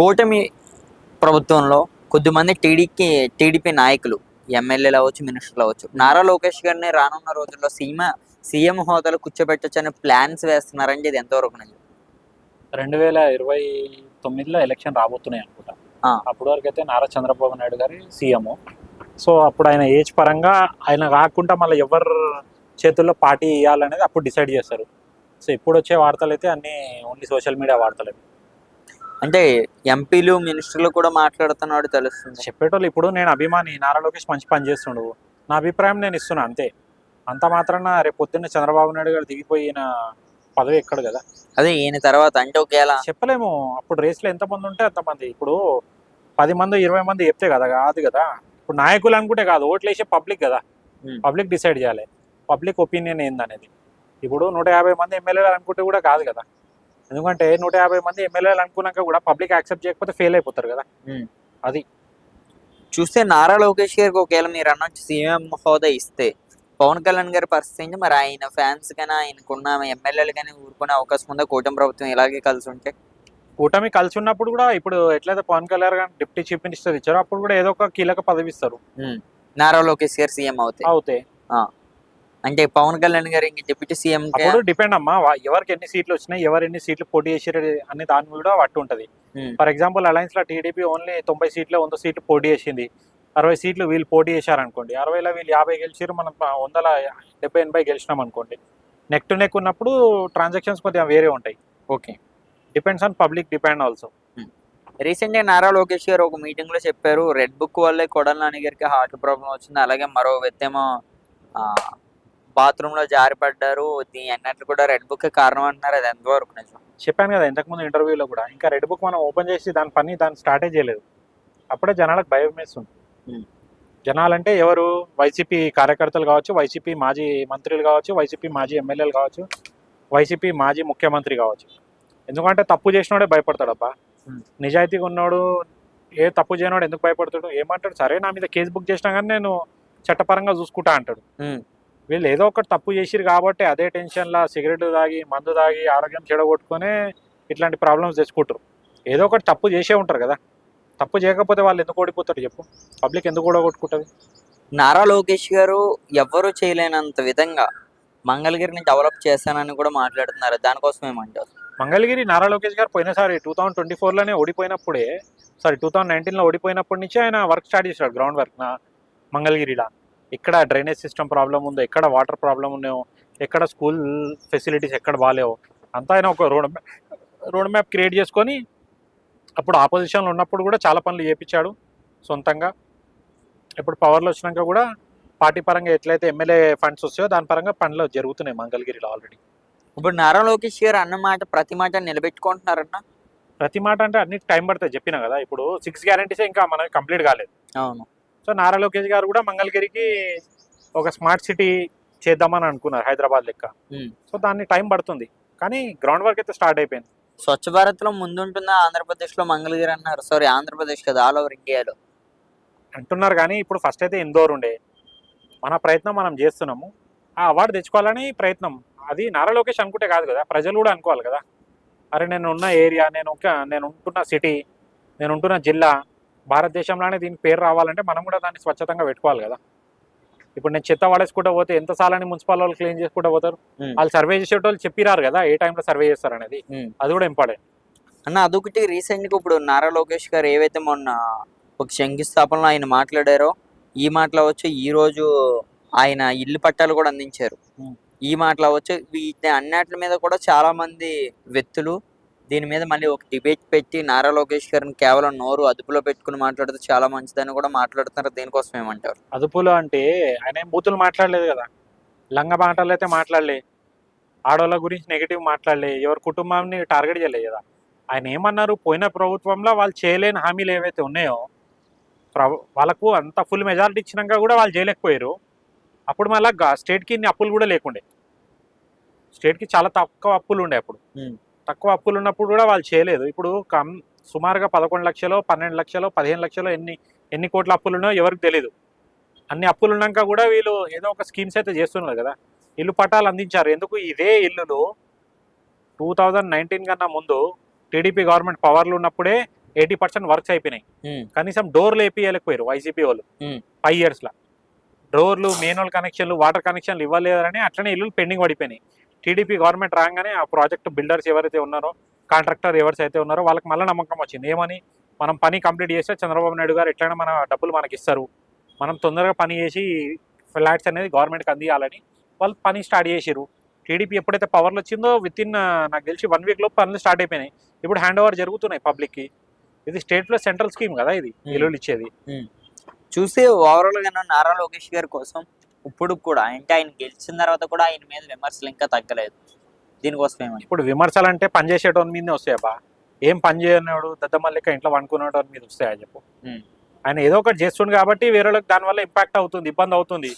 కూటమి ప్రభుత్వంలో కొద్దిమంది టీడీకి టీడీపీ నాయకులు ఎమ్మెల్యేలు అవ్వచ్చు మినిస్టర్లు అవ్వచ్చు. నారా లోకేష్ గారిని రానున్న రోజుల్లో సీమ సీఎం హోదాలో కూర్చోబెట్టొచ్చని ప్లాన్స్ వేస్తున్నారంటే ఇది ఎంతవరకు నిజం? రెండు వేల ఇరవై తొమ్మిదిలో ఎలక్షన్ రాబోతున్నాయి అనుకుంటా. అప్పటి వరకు అయితే నారా చంద్రబాబు నాయుడు గారి సీఎం. సో అప్పుడు ఆయన ఏజ్ పరంగా ఆయన కాకుండా మళ్ళీ ఎవరు చేతుల్లో పార్టీ ఇవ్వాలనేది అప్పుడు డిసైడ్ చేస్తారు సో ఇప్పుడు వచ్చే వార్తలు అయితే అన్ని ఓన్లీ సోషల్ మీడియా వార్తలే. అంటే ఎంపీలు మినిస్టర్లు కూడా మాట్లాడుతున్నాడు తెలుస్తుంది. చెప్పేటోళ్ళు ఇప్పుడు నేను అభిమాని నారా లోకేష్ మంచి పని చేస్తుండు. నా అభిప్రాయం నేను ఇస్తున్నా అంతే. అంత మాత్రాన రేపు పొద్దున్న చంద్రబాబు నాయుడు గారు దిగిపోయిన పదవి ఎక్కడు కదా? అదే ఈయన తర్వాత అంటే ఒకవేళ చెప్పలేము. అప్పుడు రేస్లో ఎంతమంది ఉంటే అంతమంది ఇప్పుడు పది మంది ఇరవై మంది చెప్తే కదా కాదు కదా. ఇప్పుడు నాయకులు అనుకుంటే కాదు ఓట్లు వేసే పబ్లిక్ కదా. పబ్లిక్ డిసైడ్ చేయాలి. పబ్లిక్ ఒపీనియన్ ఏందనేది. ఇప్పుడు నూట యాభై మంది ఎమ్మెల్యేలు అనుకుంటే కూడా కాదు కదా. ఎందుకంటే నూట యాభై మంది ఎమ్మెల్యేలు అనుకున్నాక కూడా పబ్లిక్ యాక్సెప్ట్ చేయకపోతే ఫెయిల్ అయిపోతారు కదా. చూస్తే నారా లోకేష్ గారికి ఒకవేళ మీరు అన్నట్టు సీఎం హోదా ఇస్తే పవన్ కళ్యాణ్ గారి పరిస్థితి ఏంటి? మరి ఆయన ఫ్యాన్స్ కానీ ఆయనకున్న ఎమ్మెల్యేలు కానీ ఊరుకునే అవకాశం ఉందా? కూటమి ప్రభుత్వం ఇలాగే కలిసి ఉంటే? కూటమి కలిసి ఉన్నప్పుడు కూడా ఇప్పుడు ఎట్లయితే పవన్ కళ్యాణ్ గారు డిప్యూటీ చీఫ్ మినిస్టర్ ఇచ్చారో అప్పుడు కూడా ఏదో ఒక కీలక పదవి ఇస్తారు. నారా లోకేష్ గారు సీఎం అవుతాయి అవుతాయి అంటే పవన్ కళ్యాణ్ గారు ఇంక డిప్యూటీ సీఎం అప్పుడు డిపెండ్ అమ్మా ఎవరికి ఎన్ని సీట్లు వచ్చినాయి ఎవరు ఎన్ని సీట్లు పోటీ చేసారు అనే దాని మీద పట్టు ఉంటది. ఫర్ ఎగ్జాంపుల్ అలయన్స్లో టీడీపీ ఓన్లీ తొంభై సీట్లు వంద సీట్లు పోటీ చేసింది. అరవై సీట్లు వీళ్ళు పోటీ చేశారు అనుకోండి అరవైలో వీళ్ళు యాభై గెలిచారు మనం వందల డెబ్బై ఎనభై గెలిచినాం అనుకోండి. నెక్ టు నెక్ ఉన్నప్పుడు ట్రాన్సాక్షన్స్ కొద్దిగా వేరే ఉంటాయి. Okay. Depends on public depend also రీసెంట్గా నారా లోకేష్ గారు ఒక మీటింగ్లో చెప్పారు రెడ్ బుక్ వల్లే కొడల నాని గారికి హార్ట్ ప్రాబ్లం వచ్చింది అలాగే మరో వ్యక్తి ఏమో బాత్రూమ్లో జారిపడ్డారు. దీని అన్నట్లు కూడా రెడ్ బుక్ కారణం అంటున్నారు. అది ఎంతవరకు నిజం? చెప్పాను కదా ఇంతకుముందు ఇంటర్వ్యూలో కూడా. ఇంకా రెడ్ బుక్ మనం ఓపెన్ చేసి దాని పని దాన్ని స్టార్టే చేయలేదు అప్పుడే జనాలకు భయం వేస్తుంది. జనాలంటే ఎవరు? వైసీపీ కార్యకర్తలు కావచ్చు వైసీపీ మాజీ మంత్రులు కావచ్చు వైసీపీ మాజీ ఎమ్మెల్యేలు కావచ్చు వైసీపీ మాజీ ముఖ్యమంత్రి కావచ్చు. ఎందుకంటే తప్పు చేసినోడే భయపడతాడబ్బా. నిజాయితీగా ఉన్నాడు ఏ తప్పు చేయనోడు ఎందుకు భయపడతాడు? ఏమంటాడు? సరే నా మీద కేసు బుక్ చేసినా కానీ నేను చట్టపరంగా చూసుకుంటా అంటాడు. వీళ్ళు ఏదో ఒకటి తప్పు చేసిరు కాబట్టి అదే టెన్షన్లా సిగరెట్ తాగి మందు తాగి ఆరోగ్యం చెడగొట్టుకొని ఇట్లాంటి ప్రాబ్లమ్స్ తెచ్చుకుంటారు. ఏదో ఒకటి తప్పు చేసే ఉంటారు కదా. తప్పు చేయకపోతే వాళ్ళు ఎందుకు ఓడిపోతారు చెప్పు? పబ్లిక్ ఎందుకు ఓడగొట్టుకుంటుంది? నారా లోకేష్ గారు ఎవ్వరూ చేయలేనంత విధంగా మంగళగిరిని డెవలప్ చేశానని కూడా మాట్లాడుతున్నారు. దానికోసం ఏమంటారు? మంగళగిరి నారా లోకేష్ గారు పోయినసారి టూ థౌసండ్ ట్వంటీ ఫోర్లోనే ఓడిపోయినప్పుడే సారీ టూ థౌసండ్ నైన్టీన్లో ఓడిపోయినప్పటి నుంచి ఆయన వర్క్ స్టార్ట్ చేశాడు గ్రౌండ్ వర్క్ నా మంగళగిరిలో. ఎక్కడ డ్రైనేజ్ సిస్టమ్ ప్రాబ్లం ఉందో ఎక్కడ వాటర్ ప్రాబ్లం ఉన్నాయో ఎక్కడ స్కూల్ ఫెసిలిటీస్ ఎక్కడ బాగాలేవో అంతా ఆయన ఒక రోడ్ రోడ్ మ్యాప్ క్రియేట్ చేసుకొని అప్పుడు ఆపోజిషన్లో ఉన్నప్పుడు కూడా చాలా పనులు చేపించాడు సొంతంగా. ఇప్పుడు పవర్లో వచ్చినాక కూడా పార్టీ పరంగా ఎట్లయితే ఎమ్మెల్యే ఫండ్స్ వస్తాయో దాని పరంగా పనులు జరుగుతున్నాయి మంగళగిరిలో ఆల్రెడీ ఇప్పుడు నారా లోకేష్ గారు అన్న మాట ప్రతి మాట నిలబెట్టుకుంటున్నారన్న? ప్రతి మాట అంటే అన్నిటి టైం పడుతుంది చెప్పిన కదా. ఇప్పుడు సిక్స్ గ్యారంటీసే ఇంకా మనకి కంప్లీట్ కాలేదు. అవును. సో నారా లోకేష్ గారు కూడా మంగళగిరికి ఒక స్మార్ట్ సిటీ చేద్దామని అనుకున్నారు హైదరాబాద్ లెక్క. సో దాన్ని టైం పడుతుంది. కానీ గ్రౌండ్ వర్క్ అయితే స్టార్ట్ అయిపోయింది. స్వచ్ఛ భారత్లో ముందుంటుందా ఆంధ్రప్రదేశ్లో మంగళగిరి అన్నారు. సారీ ఆంధ్రప్రదేశ్ కదా ఆల్ ఓవర్ ఇండియాలో. అంటున్నారు కానీ ఇప్పుడు ఫస్ట్ అయితే ఇందోర్ ఉండే. మన ప్రయత్నం మనం చేస్తున్నాము. ఆ అవార్డు తెచ్చుకోవాలని ప్రయత్నం. అది నారా లోకేష్ అనుకుంటే కాదు కదా ప్రజలు కూడా అనుకోవాలి కదా. అరే నేను ఉన్న ఏరియా నేను ఒక నేను ఉంటున్న సిటీ నేను ఉంటున్న జిల్లా భారతదేశంలోనే దీనికి పేరు రావాలంటే మనం కూడా దాన్ని స్వచ్ఛతంగా పెట్టుకోవాలి కదా ఇప్పుడు నేను చెత్త పడేసుకుంటూ పోతే ఎంత సాలని మున్సిపల్ వాళ్ళు క్లీన్ చేసుకుంటూ పోతారు. వాళ్ళు సర్వే చేసేటోళ్ళు చెప్పిరారు కదా ఏ టైంలో సర్వే చేస్తారు అనేది. అది కూడా ఇంపార్టెంట్ అన్న అదొకటి రీసెంట్గా ఇప్పుడు నారా లోకేష్ గారు ఏవైతే మొన్న ఒక శంకుస్థాపనలో ఆయన మాట్లాడారో ఈ మాటలు అవ్వచ్చు ఈ రోజు ఆయన ఇల్లు పట్టాలు కూడా అందించారు. ఈ మాటలు అవ్వచ్చు వీటి అన్నిటి మీద కూడా చాలా మంది వ్యక్తులు దీని మీద మళ్ళీ ఒక డిబేట్ పెట్టి నారా లోకేష్ గారిని కేవలం నోరు అదుపులో పెట్టుకుని మాట్లాడితే చాలా మంచిదని కూడా మాట్లాడుతున్నారు. దీనికోసం ఏమంటారు? అదుపులో అంటే ఆయన ఏం బూతులు మాట్లాడలేదు కదా. లంగ మాటలు అయితే మాట్లాడలే. ఆడవాళ్ళ గురించి నెగిటివ్ మాట్లాడలే. ఎవరి కుటుంబాన్ని టార్గెట్ చేయలేదు కదా. ఆయన ఏమన్నారు? పోయిన ప్రభుత్వంలో వాళ్ళు చేయలేని హామీలు ఏవైతే ఉన్నాయో ప్ర- వాళ్ళకు అంత ఫుల్ మెజారిటీ ఇచ్చినాక కూడా వాళ్ళు చేయలేకపోయారు. అప్పుడు మళ్ళీ స్టేట్కి ఇన్ని అప్పులు కూడా లేకుండే. స్టేట్కి చాలా తక్కువ అప్పులు ఉండే అప్పుడు. తక్కువ అప్పులు ఉన్నప్పుడు కూడా వాళ్ళు చేయలేదు. ఇప్పుడు కం సుమారుగా పదకొండు లక్షలు పన్నెండు లక్షలు పదిహేను లక్షలు ఎన్ని ఎన్ని కోట్ల అప్పులు ఉన్నాయో ఎవరికి తెలియదు అన్ని అప్పులు ఉన్నాక కూడా వీళ్ళు ఏదో ఒక స్కీమ్స్ అయితే చేస్తున్నారు కదా. ఇల్లు పట్టాలు అందించారు. ఎందుకు ఇదే ఇల్లులు టూ థౌజండ్ నైన్టీన్ కన్నా ముందు టీడీపీ గవర్నమెంట్ పవర్లు ఉన్నప్పుడే ఎయిటీ పర్సెంట్ వర్క్స్ అయిపోయినాయి. కనీసం డోర్లు వేపియలేకపోయారు వైసీపీ వాళ్ళు. ఫైవ్ ఇయర్స్ లా డోర్లు మెయిన్ కనెక్షన్లు వాటర్ కనెక్షన్లు ఇవ్వలేదని అట్లనే ఇల్లు పెండింగ్ పడిపోయినాయి. టీడీపీ గవర్నమెంట్ రాగానే ఆ ప్రాజెక్ట్ బిల్డర్స్ ఎవరైతే ఉన్నారో కాంట్రాక్టర్ ఎవరైతే అయితే ఉన్నారో వాళ్ళకి మళ్ళీ నమ్మకం వచ్చింది. ఏమని? మనం పని కంప్లీట్ చేస్తే చంద్రబాబు నాయుడు గారు ఎట్లయినా మన డబ్బులు మనకి ఇస్తారు. మనం తొందరగా పని చేసి ఫ్లాట్స్ అనేది గవర్నమెంట్కి అందియాలని వాళ్ళు పని స్టార్ట్ చేసిరు టీడీపీ ఎప్పుడైతే పవర్లో వచ్చిందో విత్ ఇన్ నాకు తెలిసి వన్ వీక్లో పనులు స్టార్ట్ అయిపోయినాయి. ఇప్పుడు హ్యాండ్ ఓవర్ జరుగుతున్నాయి పబ్లిక్కి ఇది స్టేట్లో సెంట్రల్ స్కీమ్ కదా ఇది. ఇల్లులు ఇచ్చేది. చూస్తే ఓవరాల్గా నారా లోకేష్ గారి కోసం ఇప్పుడు కూడా అంటే ఆయన గెలిచిన తర్వాత కూడా ఆయన మీద విమర్శలు ఇంకా తగ్గలేదు. దీనికోసం ఏమని ఇప్పుడు విమర్శలు అంటే పని చేసేటోని మీదనే వస్తాయబ్బా ఏం పని చేయనివాడు దద్దమల్లిక ఇంట్లో వండుకునేటోని మీద వస్తాయా చెప్పు. ఆయన ఏదో ఒకటి చేస్తుండు కాబట్టి వేరే వాళ్ళకి దానివల్ల ఇంపాక్ట్ అవుతుంది ఇబ్బంది అవుతుంది.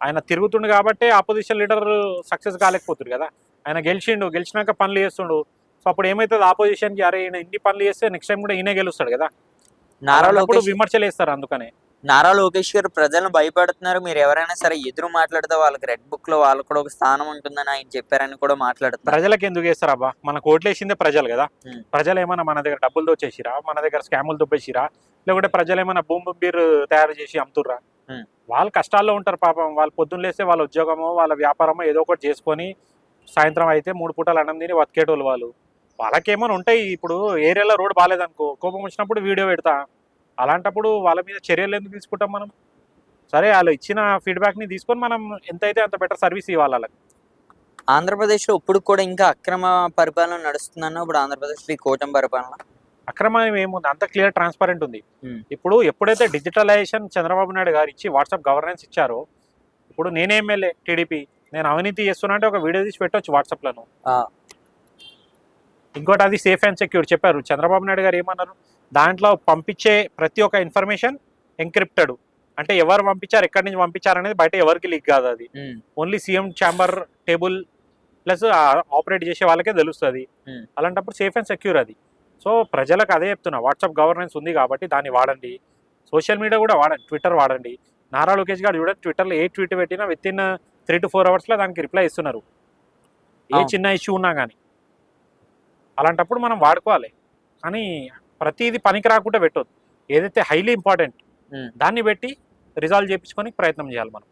ఆయన తిరుగుతుండు కాబట్టి ఆపోజిషన్ లీడర్ సక్సెస్ కాలేకపోతుంది కదా. ఆయన గెలిచిండు గెలిచినాక పనులు చేస్తుండు. సో అప్పుడు ఏమైతుంది? ఆపోజిషన్కి అరే ఈయన ఇన్ని పనులు చేస్తే నెక్స్ట్ టైం కూడా ఈయనే గెలుస్తాడు కదా. నారా విమర్శలు వేస్తారు అందుకనే. నారా లోకేష్ గారు ప్రజలను భయపెడుతున్నారు. మీరు ఎవరైనా సరే ఎదురు మాట్లాడితే వాళ్ళకి రెడ్ బుక్లో వాళ్ళకు కూడా ఒక స్థానం ఉంటుందని ఆయన చెప్పారని కూడా మాట్లాడుతున్నారు. ప్రజలకు ఎందుకు వేస్తారబ్బా మనకు ఓట్లేసిందే ప్రజలు కదా. ప్రజలు ఏమైనా మన దగ్గర డబ్బులు దోచేసిరా? మన దగ్గర స్కాములు దొబ్బేసిరా? లేకుంటే ప్రజలు ఏమైనా భూమి బీర్ తయారు చేసి అమ్ముతుర్రా. వాళ్ళు కష్టాల్లో ఉంటారు పాపం. వాళ్ళు పొద్దున్న లేస్తే వాళ్ళ ఉద్యోగమో వాళ్ళ వ్యాపారమో ఏదో ఒకటి చేసుకొని సాయంత్రం అయితే మూడు పూటలు అన్నం తిని బతికేటోళ్ళు వాళ్ళు. వాళ్ళకేమైనా ఉంటాయి. ఇప్పుడు ఏరియాలో రోడ్ బాగాలేదనుకో కోపం వచ్చినప్పుడు వీడియో పెడతా. అలాంటప్పుడు వాళ్ళ మీద చర్యలు ఎందుకు తీసుకుంటాం మనం? సరే వాళ్ళు ఇచ్చిన ఫీడ్బ్యాక్ని తీసుకొని మనం ఎంతైతే అంత బెటర్ సర్వీస్ ఇవ్వాలి వాళ్ళకి ఆంధ్రప్రదేశ్లో ఇప్పుడు కూడా ఇంకా అక్రమ పరిపాలన నడుస్తుందన్న ఇప్పుడు ఆంధ్రప్రదేశ్లో ఈ కూటమి పరిపాలన? అక్రమం ఏముంది? అంత క్లియర్ ట్రాన్స్పరెంట్ ఉంది. ఇప్పుడు ఎప్పుడైతే డిజిటలైజేషన్ చంద్రబాబు నాయుడు గారు ఇచ్చి వాట్సాప్ గవర్నెన్స్ ఇచ్చారో ఇప్పుడు నేనే ఎమ్మెల్యే టీడీపీ నేను అవినీతి చేస్తున్నా అంటే ఒక వీడియో తీసి పెట్టొచ్చు వాట్సాప్లను. ఇంకోటి అది సేఫ్ అండ్ సెక్యూర్ చెప్పారు. చంద్రబాబు నాయుడు గారు ఏమన్నారు? దాంట్లో పంపించే ప్రతి ఒక్క ఇన్ఫర్మేషన్ ఎంక్రిప్టెడ్ అంటే ఎవరు పంపించారు ఎక్కడి నుంచి పంపించారు అనేది బయట ఎవరికి లీక్ కాదు అది. Only CM chamber table plus operate చేసే వాళ్ళకే తెలుస్తుంది. Hmm. అలాంటప్పుడు సేఫ్ అండ్ సెక్యూర్ అది. సో ప్రజలకు అదే చెప్తున్నా వాట్సాప్ గవర్నెన్స్ ఉంది కాబట్టి దాన్ని వాడండి. సోషల్ మీడియా కూడా వాడండి ట్విట్టర్ వాడండి. నారా లోకేష్ గారు చూడండి ట్విట్టర్లో ఏ ట్వీట్ పెట్టినా with in three to four అవర్స్లో దానికి రిప్లై ఇస్తున్నారు. ఏ. చిన్న ఇష్యూ ఉన్నా కానీ అలాంటప్పుడు మనం వాడుకోవాలి. కానీ ప్రతిదీ పనికి రాకుండా పెట్టొద్దు ఏదైతే హైలీ ఇంపార్టెంట్. దాన్ని పెట్టి రిజాల్వ్ చేయించుకొని ప్రయత్నం చేయాలి మనం